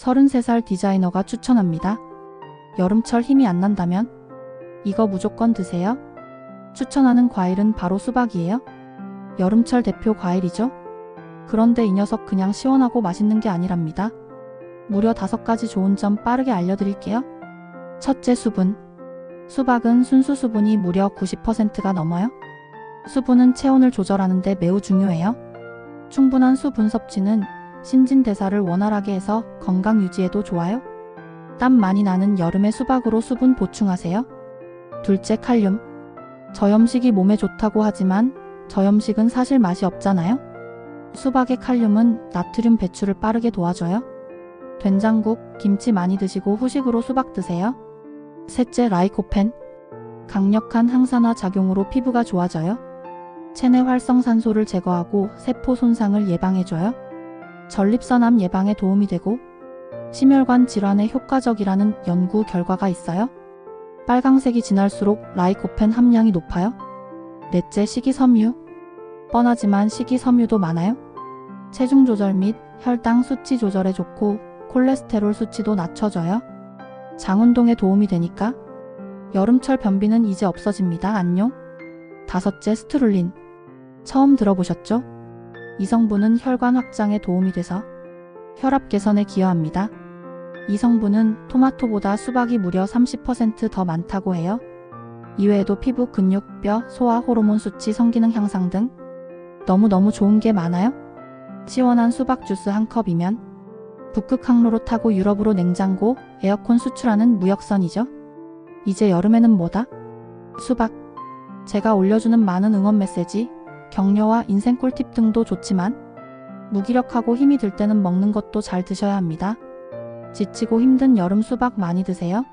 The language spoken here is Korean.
33살 디자이너가 추천합니다. 여름철 힘이 안 난다면 이거 무조건 드세요. 추천하는 과일은 바로 수박이에요. 여름철 대표 과일이죠. 그런데 이 녀석 그냥 시원하고 맛있는 게 아니랍니다. 무려 다섯 가지 좋은 점 빠르게 알려드릴게요. 첫째 수분. 수박은 순수 수분이 무려 90%가 넘어요. 수분은 체온을 조절하는데 매우 중요해요. 충분한 수분 섭취는 신진대사를 원활하게 해서 건강 유지에도 좋아요. 땀 많이 나는 여름에 수박으로 수분 보충하세요. 둘째 칼륨. 저염식이 몸에 좋다고 하지만 저염식은 사실 맛이 없잖아요. 수박의 칼륨은 나트륨 배출을 빠르게 도와줘요. 된장국, 김치 많이 드시고 후식으로 수박 드세요. 셋째 라이코펜. 강력한 항산화 작용으로 피부가 좋아져요. 체내 활성산소를 제거하고 세포 손상을 예방해줘요. 전립선암 예방에 도움이 되고 심혈관 질환에 효과적이라는 연구 결과가 있어요. 빨강색이 진할수록 라이코펜 함량이 높아요. 넷째 식이섬유. 뻔하지만 식이섬유도 많아요. 체중 조절 및 혈당 수치 조절에 좋고 콜레스테롤 수치도 낮춰줘요. 장 운동에 도움이 되니까 여름철 변비는 이제 없어집니다. 안녕. 다섯째 스트룰린. 처음 들어보셨죠? 이 성분은 혈관 확장에 도움이 돼서 혈압 개선에 기여합니다. 이 성분은 토마토보다 수박이 무려 30%더 많다고 해요. 이외에도 피부, 근육, 뼈, 소화 호르몬 수치, 성기능 향상 등 너무너무 좋은 게 많아요. 시원한 수박 주스 한 컵이면 북극 항로로 타고 유럽으로 냉장고, 에어컨 수출하는 무역선이죠. 이제 여름에는 뭐다? 수박. 제가 올려주는 많은 응원 메시지, 격려와 인생 꿀팁 등도 좋지만 무기력하고 힘이 들 때는 먹는 것도 잘 드셔야 합니다. 지치고 힘든 여름 수박 많이 드세요.